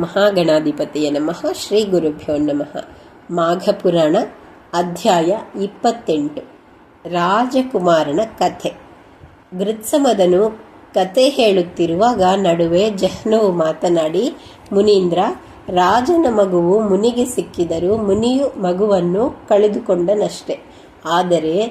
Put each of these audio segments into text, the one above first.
ಮಹಾಗಣಾಧಿಪತಿಯ ನಮಃ, ಶ್ರೀ ಗುರುಭ್ಯೋ ನಮಃ. ಮಾಘ ಪುರಾಣ ಅಧ್ಯಾಯ ಇಪ್ಪತ್ತೆಂಟು. ರಾಜಕುಮಾರನ ಕಥೆ. ಗೃತ್ಸಮದನು ಕತೆ ಹೇಳುತ್ತಿರುವಾಗ ನಡುವೆ ಜಹ್ನವು ಮಾತನಾಡಿ, ಮುನೀಂದ್ರ, ರಾಜನ ಮಗುವು ಮುನಿಗೆ ಸಿಕ್ಕಿದರೂ ಮುನಿಯು ಮಗುವನ್ನು ಕಳೆದುಕೊಂಡನಷ್ಟೆ. ಆದರೆ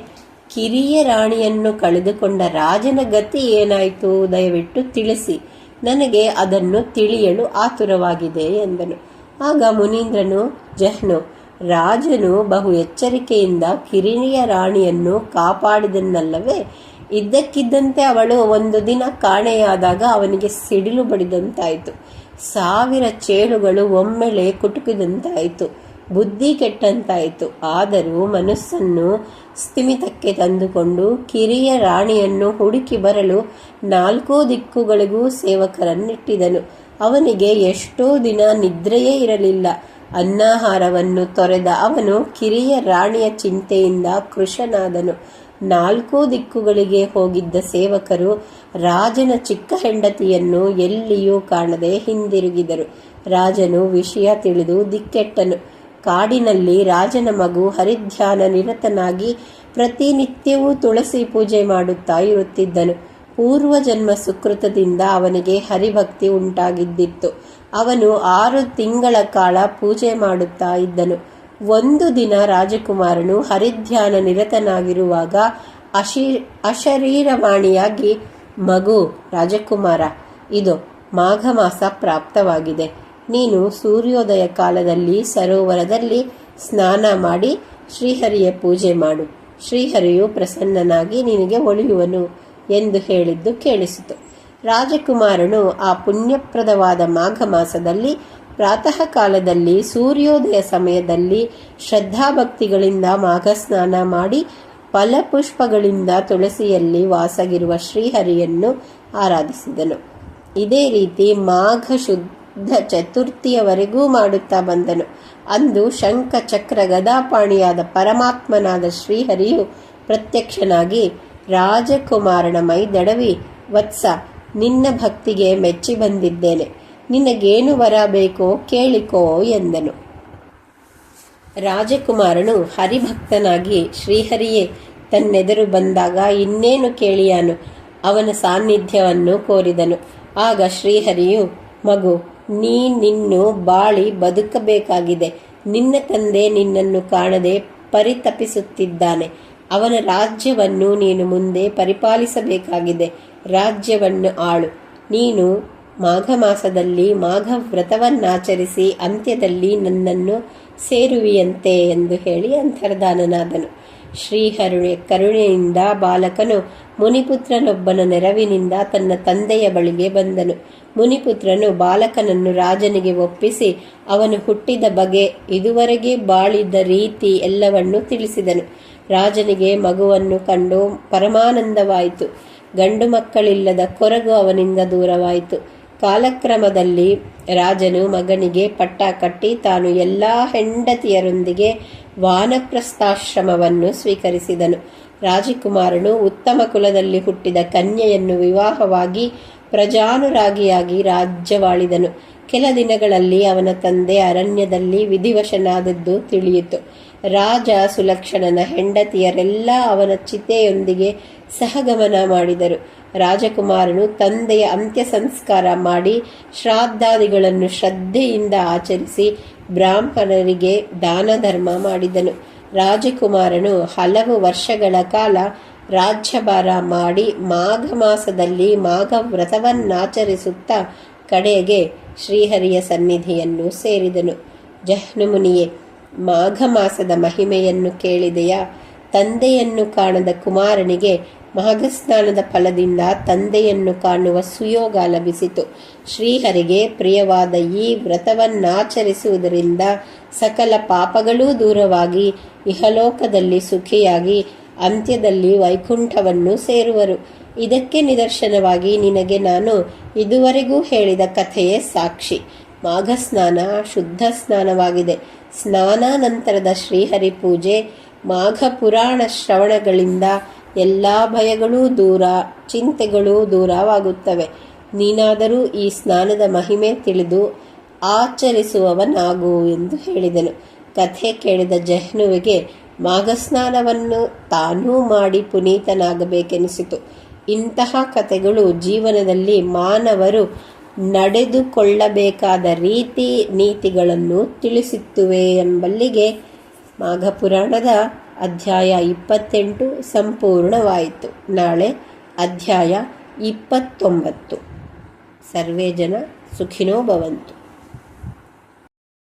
ಕಿರಿಯ ರಾಣಿಯನ್ನು ಕಳೆದುಕೊಂಡ ರಾಜನ ಗತಿ ಏನಾಯಿತು ದಯವಿಟ್ಟು ತಿಳಿಸಿ. ನನಗೆ ಅದನ್ನು ತಿಳಿಯಲು ಆತುರವಾಗಿದೆ ಎಂದನು. ಆಗ ಮುನೀಂದ್ರನು, ಜಹ್ನು, ರಾಜನು ಬಹು ಎಚ್ಚರಿಕೆಯಿಂದ ಕಿರಿಯ ರಾಣಿಯನ್ನು ಕಾಪಾಡಿದನಲ್ಲವೇ? ಇದ್ದಕ್ಕಿದ್ದಂತೆ ಅವಳು ಒಂದು ದಿನ ಕಾಣೆಯಾದಾಗ ಅವನಿಗೆ ಸಿಡಿಲು ಬಡಿದಂತಾಯಿತು. ಸಾವಿರ ಚೇಳುಗಳು ಒಮ್ಮೆಲೆ ಕುಟುಕಿದಂತಾಯಿತು. ಬುದ್ಧಿ ಕೆಟ್ಟಂತಾಯಿತು. ಆದರೂ ಮನಸ್ಸನ್ನು ಸ್ಥಿಮಿತಕ್ಕೆ ತಂದುಕೊಂಡು ಕಿರಿಯ ರಾಣಿಯನ್ನು ಹುಡುಕಿ ಬರಲು ನಾಲ್ಕೂ ದಿಕ್ಕುಗಳಿಗೂ ಸೇವಕರನ್ನಿಟ್ಟಿದನು. ಅವನಿಗೆ ಎಷ್ಟೋ ದಿನ ನಿದ್ರೆಯೇ ಇರಲಿಲ್ಲ. ಅನ್ನಾಹಾರವನ್ನು ತೊರೆದ ಅವನು ಕಿರಿಯ ರಾಣಿಯ ಚಿಂತೆಯಿಂದ ಕೃಶನಾದನು ನಾಲ್ಕೂ ದಿಕ್ಕುಗಳಿಗೆ ಹೋಗಿದ್ದ ಸೇವಕರು ರಾಜನ ಚಿಕ್ಕ ಹೆಂಡತಿಯನ್ನು ಎಲ್ಲಿಯೂ ಕಾಣದೆ ಹಿಂದಿರುಗಿದರು. ರಾಜನು ವಿಷಯ ತಿಳಿದು ದಿಕ್ಕೆಟ್ಟನು. ಕಾಡಿನಲ್ಲಿ ರಾಜನ ಮಗು ಹರಿಧ್ಯಾನ ನಿರತನಾಗಿ ಪ್ರತಿನಿತ್ಯವೂ ತುಳಸಿ ಪೂಜೆ ಮಾಡುತ್ತಾ ಇರುತ್ತಿದ್ದನು. ಪೂರ್ವ ಜನ್ಮ ಸುಕೃತದಿಂದ ಅವನಿಗೆ ಹರಿಭಕ್ತಿ ಉಂಟಾಗಿದ್ದಿತ್ತು. ಅವನು ಆರು ತಿಂಗಳ ಕಾಲ ಪೂಜೆ ಮಾಡುತ್ತಾ ಇದ್ದನು. ಒಂದು ದಿನ ರಾಜಕುಮಾರನು ಹರಿಧ್ಯಾನ ನಿರತನಾಗಿರುವಾಗ ಅಶೀ, ಅಶರೀರವಾಣಿಯಾಗಿ, ಮಗು ರಾಜಕುಮಾರ, ಇದು ಮಾಘ ಮಾಸ ಪ್ರಾಪ್ತವಾಗಿದೆ. ನೀನು ಸೂರ್ಯೋದಯ ಕಾಲದಲ್ಲಿ ಸರೋವರದಲ್ಲಿ ಸ್ನಾನ ಮಾಡಿ ಶ್ರೀಹರಿಯ ಪೂಜೆ ಮಾಡು. ಶ್ರೀಹರಿಯು ಪ್ರಸನ್ನನಾಗಿ ನಿನಗೆ ಒಳಿಯುವನು ಎಂದು ಹೇಳಿದ್ದು ಕೇಳಿಸಿತು. ರಾಜಕುಮಾರನು ಆ ಪುಣ್ಯಪ್ರದವಾದ ಮಾಘ ಮಾಸದಲ್ಲಿ ಪ್ರಾತಃ ಕಾಲದಲ್ಲಿ ಸೂರ್ಯೋದಯ ಸಮಯದಲ್ಲಿ ಶ್ರದ್ಧಾಭಕ್ತಿಗಳಿಂದ ಮಾಘ ಸ್ನಾನ ಮಾಡಿ ಫಲಪುಷ್ಪಗಳಿಂದ ತುಳಸಿಯಲ್ಲಿ ವಾಸಗಿರುವ ಶ್ರೀಹರಿಯನ್ನು ಆರಾಧಿಸಿದನು. ಇದೇ ರೀತಿ ಮಾಘ ಶುದ್ಧ ಚತುರ್ಥಿಯವರೆಗೂ ಮಾಡುತ್ತಾ ಬಂದನು. ಅಂದು ಶಂಖ ಚಕ್ರ ಗದಾಪಾಣಿಯಾದ ಪರಮಾತ್ಮನಾದ ಶ್ರೀಹರಿಯು ಪ್ರತ್ಯಕ್ಷನಾಗಿ, ರಾಜಕುಮಾರನ ಮೈ ದಡವಿ, ವತ್ಸ, ನಿನ್ನ ಭಕ್ತಿಗೆ ಮೆಚ್ಚಿ ಬಂದಿದ್ದೇನೆ. ನಿನಗೇನು ವರ ಬೇಕೋ ಕೇಳಿಕೋ ಎಂದನು. ರಾಜಕುಮಾರನು ಹರಿಭಕ್ತನಾಗಿ ಶ್ರೀಹರಿಯೇ, ತನ್ನೆದುರು ಬಂದಾಗ ಇನ್ನೇನು ಕೇಳಿಯಾನು? ಅವನ ಸಾನ್ನಿಧ್ಯವನ್ನು ಕೋರಿದನು. ಆಗ ಶ್ರೀಹರಿಯು, ಮಗು ನೀ ನಿನ್ನು ಬಾಳಿ ಬದುಕಬೇಕಾಗಿದೆ. ನಿನ್ನ ತಂದೆ ನಿನ್ನನ್ನು ಕಾಣದೆ ಪರಿತಪಿಸುತ್ತಿದ್ದಾನೆ. ಅವನ ರಾಜ್ಯವನ್ನು ನೀನು ಮುಂದೆ ಪರಿಪಾಲಿಸಬೇಕಾಗಿದೆ. ರಾಜ್ಯವನ್ನು ಆಳು. ನೀನು ಮಾಘ ಮಾಸದಲ್ಲಿ ಮಾಘ ವ್ರತವನ್ನಾಚರಿಸಿ ಅಂತ್ಯದಲ್ಲಿ ನನ್ನನ್ನು ಸೇರುವಿಯಂತೆ ಎಂದು ಹೇಳಿ ಅಂತರ್ಧಾನನಾದನು ಶ್ರೀಹರುಣೆ ಕರುಣೆಯಿಂದ ಬಾಲಕನು ಮುನಿಪುತ್ರನೊಬ್ಬನ ನೆರವಿನಿಂದ ತನ್ನ ತಂದೆಯ ಬಳಿಗೆ ಬಂದನು. ಮುನಿಪುತ್ರನು ಬಾಲಕನನ್ನು ರಾಜನಿಗೆ ಒಪ್ಪಿಸಿ ಅವನು ಹುಟ್ಟಿದ ಬಗೆ ಇದುವರೆಗೆ ಬಾಳಿದ್ದ ರೀತಿ ಎಲ್ಲವನ್ನೂ ತಿಳಿಸಿದನು. ರಾಜನಿಗೆ ಮಗುವನ್ನು ಕಂಡು ಪರಮಾನಂದವಾಯಿತು. ಗಂಡು ಮಕ್ಕಳಿಲ್ಲದ ಕೊರಗು ಅವನಿಂದ ದೂರವಾಯಿತು. ಕಾಲಕ್ರಮದಲ್ಲಿ ರಾಜನು ಮಗನಿಗೆ ಪಟ್ಟ ಕಟ್ಟಿ ತಾನು ಎಲ್ಲ ಹೆಂಡತಿಯರೊಂದಿಗೆ ವಾನಪ್ರಸ್ಥಾಶ್ರಮವನ್ನು ಸ್ವೀಕರಿಸಿದನು. ರಾಜಕುಮಾರನು ಉತ್ತಮ ಕುಲದಲ್ಲಿ ಹುಟ್ಟಿದ ಕನ್ಯೆಯನ್ನು ವಿವಾಹವಾಗಿ ಪ್ರಜಾನುರಾಗಿಯಾಗಿ ರಾಜ್ಯವಾಳಿದನು. ಕೆಲ ದಿನಗಳಲ್ಲಿ ಅವನ ತಂದೆ ಅರಣ್ಯದಲ್ಲಿ ವಿಧಿವಶನಾದದ್ದು ತಿಳಿಯಿತು. ರಾಜ ಸುಲಕ್ಷಣನ ಹೆಂಡತಿಯರೆಲ್ಲ ಅವನ ಚಿತೆಯೊಂದಿಗೆ ಸಹಗಮನ ಮಾಡಿದರು. ರಾಜಕುಮಾರನು ತಂದೆಯ ಅಂತ್ಯ ಸಂಸ್ಕಾರ ಮಾಡಿ ಶ್ರಾದ್ದಾದಿಗಳನ್ನು ಶ್ರದ್ಧೆಯಿಂದ ಆಚರಿಸಿ ಬ್ರಾಹ್ಮಣರಿಗೆ ದಾನ ಧರ್ಮ ಮಾಡಿದನು. ರಾಜಕುಮಾರನು ಹಲವು ವರ್ಷಗಳ ಕಾಲ ರಾಜ್ಯಭಾರ ಮಾಡಿ ಮಾಘ ಮಾಸದಲ್ಲಿ ಮಾಘ ವ್ರತವನ್ನಾಚರಿಸುತ್ತಾ ಕಡೆಗೆ ಶ್ರೀಹರಿಯ ಸನ್ನಿಧಿಯನ್ನು ಸೇರಿದನು. ಜಹ್ನುಮುನಿಯೇ, ಮಾಘ ಮಾಸದ ಮಹಿಮೆಯನ್ನು ಕೇಳಿದೆಯಾ? ತಂದೆಯನ್ನು ಕಾಣದ ಕುಮಾರನಿಗೆ ಮಾಘಸ್ನಾನದ ಫಲದಿಂದ ತಂದೆಯನ್ನು ಕಾಣುವ ಸುಯೋಗ ಲಭಿಸಿತು. ಶ್ರೀಹರಿಗೆ ಪ್ರಿಯವಾದ ಈ ವ್ರತವನ್ನಾಚರಿಸುವುದರಿಂದ ಸಕಲ ಪಾಪಗಳೂ ದೂರವಾಗಿ ಇಹಲೋಕದಲ್ಲಿ ಸುಖಿಯಾಗಿ ಅಂತ್ಯದಲ್ಲಿ ವೈಕುಂಠವನ್ನು ಸೇರುವರು. ಇದಕ್ಕೆ ನಿದರ್ಶನವಾಗಿ ನಿನಗೆ ನಾನು ಇದುವರೆಗೂ ಹೇಳಿದ ಕಥೆಯೇ ಸಾಕ್ಷಿ. ಮಾಘ ಸ್ನಾನ ಶುದ್ಧ ಸ್ನಾನವಾಗಿದೆ. ಸ್ನಾನಾನಂತರದ ಶ್ರೀಹರಿ ಪೂಜೆ ಮಾಘ ಪುರಾಣ ಶ್ರವಣಗಳಿಂದ ಎಲ್ಲ ಭಯಗಳೂ ದೂರ, ಚಿಂತೆಗಳೂ ದೂರವಾಗುತ್ತವೆ. ನೀನಾದರೂ ಈ ಸ್ನಾನದ ಮಹಿಮೆ ತಿಳಿದು ಆಚರಿಸುವವನಾಗು ಎಂದು ಹೇಳಿದನು. ಕಥೆ ಕೇಳಿದ ಜಹ್ನುವಿಗೆ ಮಾಘಸ್ನಾನವನ್ನು ತಾನೂ ಮಾಡಿ ಪುನೀತನಾಗಬೇಕೆನಿಸಿತು. ಇಂತಹ ಕಥೆಗಳು ಜೀವನದಲ್ಲಿ ಮಾನವರು ನಡೆದುಕೊಳ್ಳಬೇಕಾದ ರೀತಿ ನೀತಿಗಳನ್ನು ತಿಳಿಸುತ್ತವೆ ಎಂಬಲ್ಲಿಗೆ ಮಾಘಪುರಾಣದ ಅಧ್ಯಾಯ ಇಪ್ಪತ್ತೆಂಟು ಸಂಪೂರ್ಣವಾಯಿತು. ನಾಳೆ ಅಧ್ಯಾಯ ಇಪ್ಪತ್ತೊಂಬತ್ತು. ಸರ್ವೇ ಜನ ಸುಖಿನೋ ಭವಂತು.